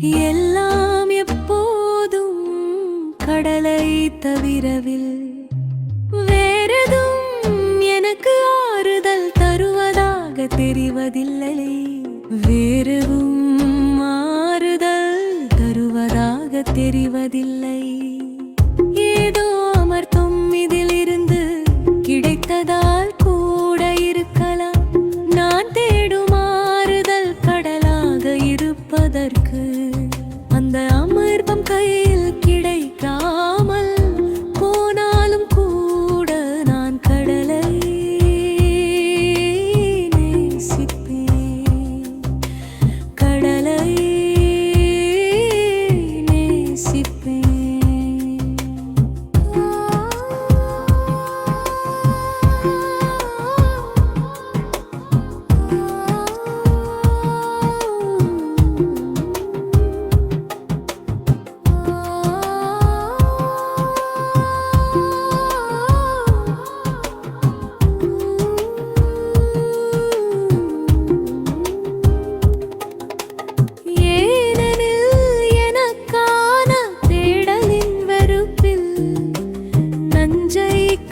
எல்லாம் எப்போதும் கடலை தவிரவில். வேறெதும் எனக்கு ஆறுதல் தருவதாக தெரிவதில்லை வேறவும் ஆறுதல் தருவதாக தெரிவதில்லை. எனக்கு அந்த அமிர்தம் கையில் கிடைக்கா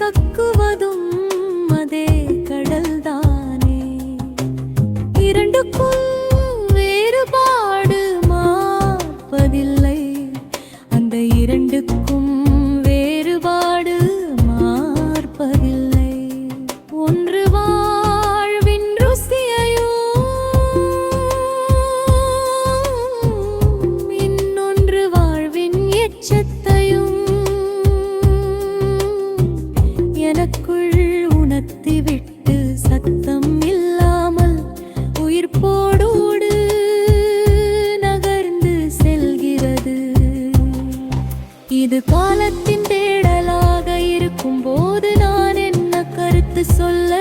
கக்குவதும் அதே கடல்தானே. இரண்டுக்கும் இது காலத்தின் தேடலாக இருக்கும் போது நான் என்ன கருத்து சொல்ல